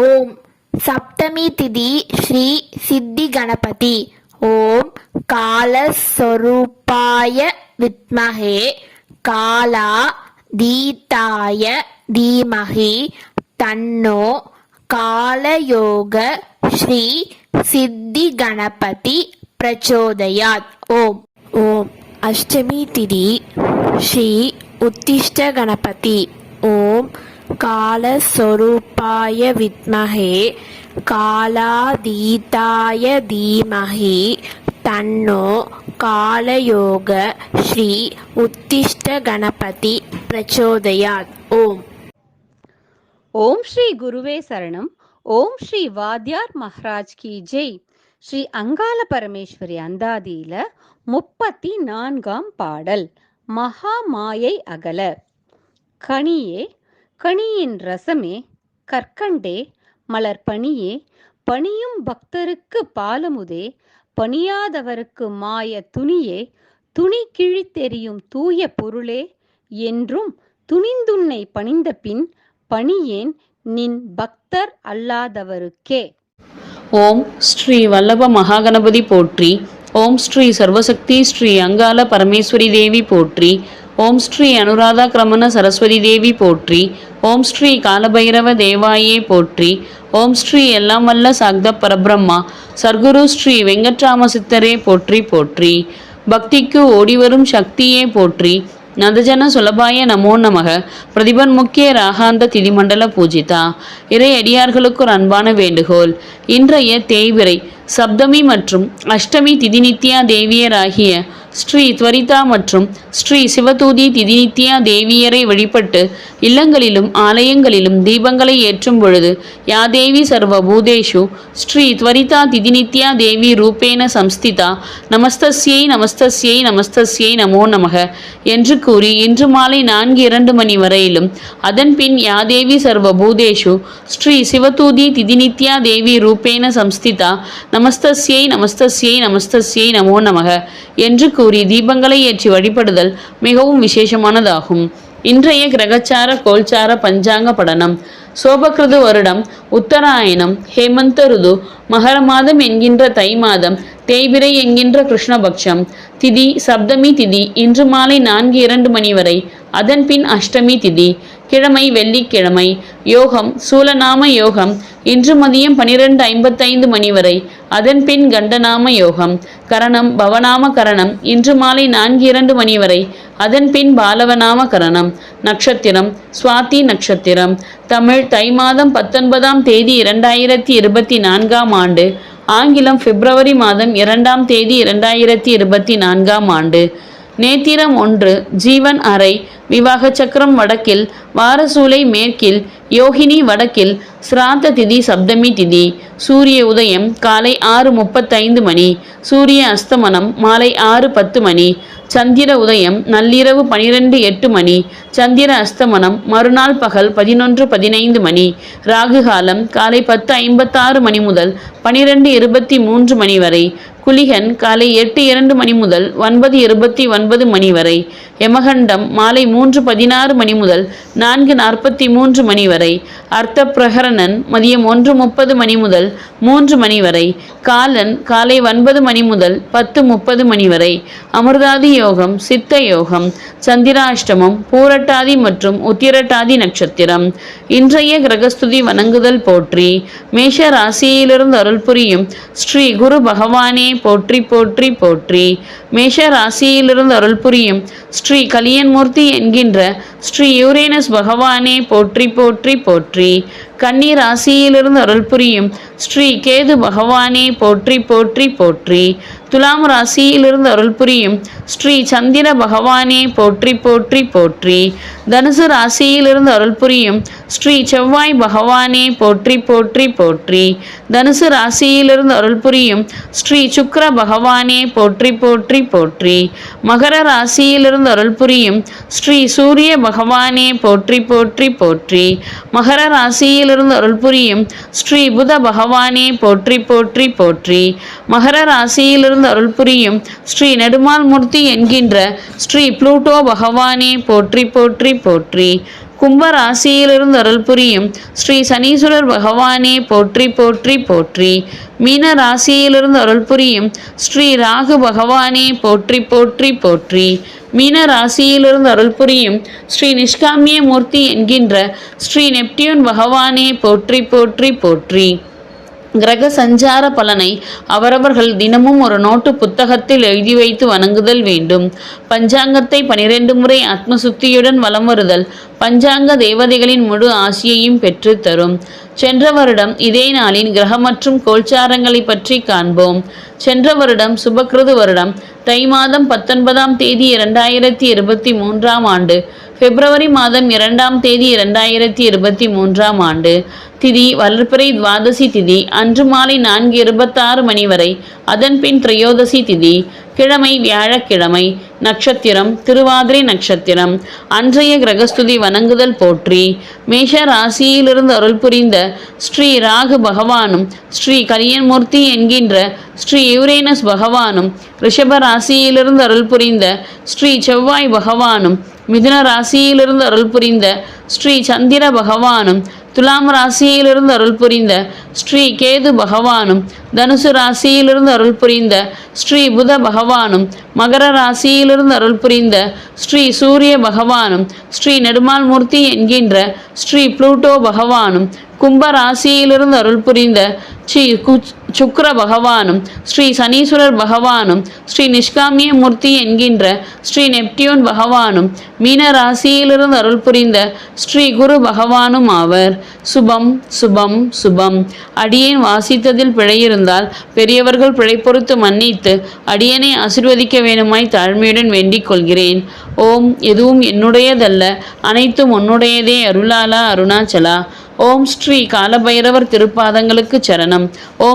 ஓம் சப்தமி திதி ஸ்ரீ சித்தி கணபதி. ஓம் காலஸ்வரூபாய வித்மகே. காலா தீதாய தீமகி. தன்னோ காலயோக ஸ்ரீ சித்தி கணபதி பிரச்சோதயாத். ஓம். ஓம் அஷ்டமி திதி ஸ்ரீ உத்திஷ்ட கணபதி. ஓம் காலஸ்வரூபாய வித்மகே காலாதீதாய தீமகி தன்னோ காலயோக ஸ்ரீ உத்திஷ்ட கணபதி பிரச்சோதயாத். ஓம். ஓம் ஸ்ரீ குருவே சரணம். ஓம் ஸ்ரீ வாத்யார் மஹராஜ் கி ஜெய். ஸ்ரீ அங்காள பரமேஸ்வரி அந்தாதியில முப்பத்தி நான்காம் பாடல் மகா மாயை அகல. கனியே கனியின் ரசமே கற்கண்டே மலர் பனியே பணியும் பக்தருக்கு பாலமுதே பணியாதவருக்கு மாய துணியே துணி கிழித்தெறியும் தூய பொருளே என்றும் துணிந்துன்னை பணிந்த பின் பணியேன் நின் பக்தர் அல்லாதவருக்கே. ஓம் ஸ்ரீ வல்லப மகாகணபதி போற்றி ஓம் ஸ்ரீ சர்வசக்தி ஸ்ரீ அங்காள பரமேஸ்வரி தேவி போற்றி ஓம் ஸ்ரீ அனுராதா கிரமண சரஸ்வதி தேவி போற்றி. ஓம் ஸ்ரீ காலபைரவ தேவாயே போற்றி. ஓம் ஸ்ரீ எல்லாம் வல்ல சாக்த பரபிரம்மா. சர்க்குரு ஸ்ரீ வெங்கட்ராம சித்தரே போற்றி போற்றி. பக்திக்கு ஓடிவரும் சக்தியே போற்றி. நதஜன சுலபாய நமோ நமக. பிரதிபன் முக்கிய ராகாந்த திதிமண்டல பூஜிதா. இறை அடியார்களுக்கு ஒரு அன்பான வேண்டுகோள். இன்றைய தேய்விரை சப்தமி மற்றும் அஷ்டமி திதிநித்யா தேவியராகிய ஸ்ரீ துவரிதா மற்றும் ஸ்ரீ சிவதூதி திதிநித்யா தேவியரை வழிபட்டு இல்லங்களிலும் ஆலயங்களிலும் தீபங்களை ஏற்றும் பொழுது யாதேவி சர்வ பூதேஷு ஸ்ரீ துவரிதா திதிநித்யா தேவி ரூபேன சம்ஸ்திதா நமஸ்தஸ்யை நமஸ்தஸ்யை நமஸ்தஸ்யை நமோ நமக. என்று கூறி இன்று மாலை நான்கு இரண்டு மணி வரையிலும் அதன் பின் யாதேவி சர்வ பூதேஷு ஸ்ரீ சிவதூதி திதிநித்யா தேவி ரூபேன சம்ஸ்திதா நமஸ்தஸ்யை நமஸ்தஸ்யை நமஸ்தஸ்யை நமோ நமக. என்று கூறி தீபங்களை ஏற்றி வழிபடுதல் மிகவும் விசேஷமானதாகும். இன்றைய கிரகச்சார கோல்சார பஞ்சாங்க படனம். சோபகிருது வருடம் உத்தராயணம் ஹேமந்த ருது மகர மாதம் என்கின்ற தை மாதம் தேய்பிரை என்கின்ற கிருஷ்ணபக்ஷம் திதி சப்தமி திதி இன்று மாலை நான்கு இரண்டு மணி வரை அதன் பின் அஷ்டமி திதி கிழமை வெள்ளிக்கிழமை யோகம் சூலநாம யோகம் இன்று மதியம் பனிரெண்டு ஐம்பத்தைந்து மணி வரை அதன் பின் கண்டநாம யோகம். கரணம் பவநாம கரணம் இன்று மாலை நான்கு இரண்டு மணி வரை. அதன் பின் பாலவநாம கரணம். நட்சத்திரம் சுவாதி நட்சத்திரம். தமிழ் தை மாதம் பத்தொன்பதாம் தேதி இரண்டாயிரத்தி இருபத்தி நான்காம் ஆண்டு. ஆங்கிலம் பிப்ரவரி மாதம் இரண்டாம் தேதி இரண்டாயிரத்தி இருபத்தி நான்காம் ஆண்டு. நேத்திரம் ஒன்று ஜீவன் அறை விவாக சக்கரம் வடக்கில் வாரசூலை மேற்கில் யோகினி வடக்கில் சிராத்த திதி சப்தமி திதி சூரிய உதயம் காலை ஆறு முப்பத்தைந்து மணி சூரிய அஸ்தமனம் மாலை ஆறு பத்து மணி சந்திர உதயம் நள்ளிரவு பனிரெண்டு எட்டு மணி சந்திர அஸ்தமனம் மறுநாள் பகல் பதினொன்று பதினைந்து மணி ராகு காலம் காலை பத்து ஐம்பத்தாறு மணி முதல் பனிரெண்டு இருபத்தி மூன்று மணி வரை குலிகன் காலை எட்டு இரண்டு மணி முதல் ஒன்பது இருபத்தி ஒன்பது மணி வரை யமகண்டம் மாலை மூன்று பதினாறு மணி முதல் நான்கு நாற்பத்தி மூன்று மணி வரை அர்த்த பிரகரணன் மதியம் ஒன்று முப்பது மணி முதல் மூன்று மணி வரை காலன் காலை ஒன்பது மணி முதல் பத்து முப்பது மணி வரை அமிர்தாதி யோகம் சித்த யோகம் சந்திராஷ்டமம் பூரட்டாதி மற்றும் உத்திரட்டாதி நட்சத்திரம். இன்றைய கிரகஸ்துதி வணங்குதல் போற்றி மேஷ ராசியிலிருந்து அருள் புரியும் ஸ்ரீ குரு பகவானே போற்றி போற்றி போற்றி. மேஷ ராசியிலிருந்து அருள் புரியும். ஸ்ரீ கலியன்மூர்த்தி என்கின்ற ஸ்ரீ யூரேனஸ் பகவானே போற்றி போற்றி போற்றி. கன்னி ராசியிலிருந்து அருள் புரியும். ஸ்ரீ கேது பகவானே போற்றி போற்றி போற்றி. துலாம் ராசியிலிருந்து அருள் புரியும். ஸ்ரீ சந்திர பகவானே போற்றி போற்றி போற்றி. தனுசு ராசியிலிருந்து அருள் புரியும். ஸ்ரீ செவ்வாய் பகவானே போற்றி போற்றி போற்றி. தனுசு ராசியிலிருந்து அருள் புரியும். ஸ்ரீ சுக்கர பகவானே போற்றி போற்றி போற்றி. மகர ராசியிலிருந்து அருள் புரியும். ஸ்ரீ சூரிய பகவானே போற்றி போற்றி போற்றி. மகர ராசியிலிருந்து அருள் புரியும். ஸ்ரீ புத பகவானே போற்றி போற்றி போற்றி. மகர ராசியிலிருந்து அருள் புரியும். ஸ்ரீ நெடுமால் மூர்த்தி என்கின்ற ஸ்ரீ புளூட்டோ பகவானே போற்றி போற்றி போற்றி. கும்பராசியிலிருந்து அருள் புரியும். ஸ்ரீ சனீஸ்வரர் பகவானே போற்றி போற்றி போற்றி. மீன ராசியிலிருந்து அருள் புரியும். ஸ்ரீ ராகு பகவானே போற்றி போற்றி போற்றி. மீன ராசியிலிருந்து அருள் புரியும். ஸ்ரீ நிஷ்காமிய மூர்த்தி என்கின்ற ஸ்ரீ நெப்டியூன் பகவானே போற்றி போற்றி போற்றி. கிரக சஞ்சார பலனை அவரவர்கள் தினமும் ஒரு நோட்டு புத்தகத்தில் எழுதி வைத்து வணங்குதல் வேண்டும். பஞ்சாங்கத்தை பனிரெண்டு முறை ஆத்மசுத்தியுடன் வலம் வருதல் பஞ்சாங்க தேவதைகளின் முழு ஆசியையும் பெற்று தரும். சென்ற வருடம் இதே நாளின் கிரக மற்றும் கோல்சாரங்களை பற்றி காண்போம். சென்ற வருடம் சுபக்கிருது வருடம் தை மாதம் பத்தொன்பதாம் தேதி இரண்டாயிரத்தி இருபத்தி மூன்றாம் ஆண்டு பிப்ரவரி மாதம் இரண்டாம் தேதி இரண்டாயிரத்தி இருபத்தி மூன்றாம் ஆண்டு திதி வளர்பிறை துவாதசி திதி அன்று மாலை நான்கு இருபத்தாறு மணி வரை அதன் பின் திரையோதசி திதி கிழமை வியாழக்கிழமை நட்சத்திரம் திருவாதிரை நட்சத்திரம் அன்றைய கிரகஸ்துதி வணங்குதல் போற்றி மேஷ ராசியிலிருந்து அருள் புரிந்த ஸ்ரீ ராகு பகவானும் ஸ்ரீ கரியன்மூர்த்தி என்கின்ற ஸ்ரீ யூரேனஸ் பகவானும் ரிஷப ராசியிலிருந்து அருள் புரிந்த ஸ்ரீ செவ்வாய் பகவானும் மிதுன ராசியிலிருந்து அருள் புரிந்த ஸ்ரீ சந்திர பகவானும் துலாம் ராசியிலிருந்து அருள் புரிந்த ஸ்ரீ கேது பகவானும் தனுசு ராசியிலிருந்து அருள் புரிந்த ஸ்ரீ புத பகவானும் மகர ராசியிலிருந்து அருள் புரிந்த ஸ்ரீ சூரிய பகவானும் ஸ்ரீ நெடுமால் மூர்த்தி என்கின்ற ஸ்ரீ புளூட்டோ பகவானும் கும்ப ராசியிலிருந்து அருள் புரிந்த ஸ்ரீ கு- பகவானும் ஸ்ரீ சனீஸ்வரர் பகவானும் ஸ்ரீ நிஷ்காமிய மூர்த்தி என்கின்ற ஸ்ரீ நெப்டியூன் பகவானும் மீன ராசியிலிருந்து அருள் புரிந்த ஸ்ரீ குரு பகவானும் ஆவர். சுபம் சுபம் சுபம். அடியேன் வாசித்ததில் பிழையிருந்தால் பெரியவர்கள் பிழை பொறுத்து மன்னித்து அடியனை ஆசிர்வதிக்க வேணுமாய் தாழ்மையுடன் வேண்டிக் கொள்கிறேன். ஓம் எதுவும் என்னுடையதல்ல அனைத்தும் உன்னுடையதே அருளாலா அருணாச்சலா. ஓம் ஸ்ரீ காலபைரவர் திருப்பாதங்களுக்கு சரணம். ஓம்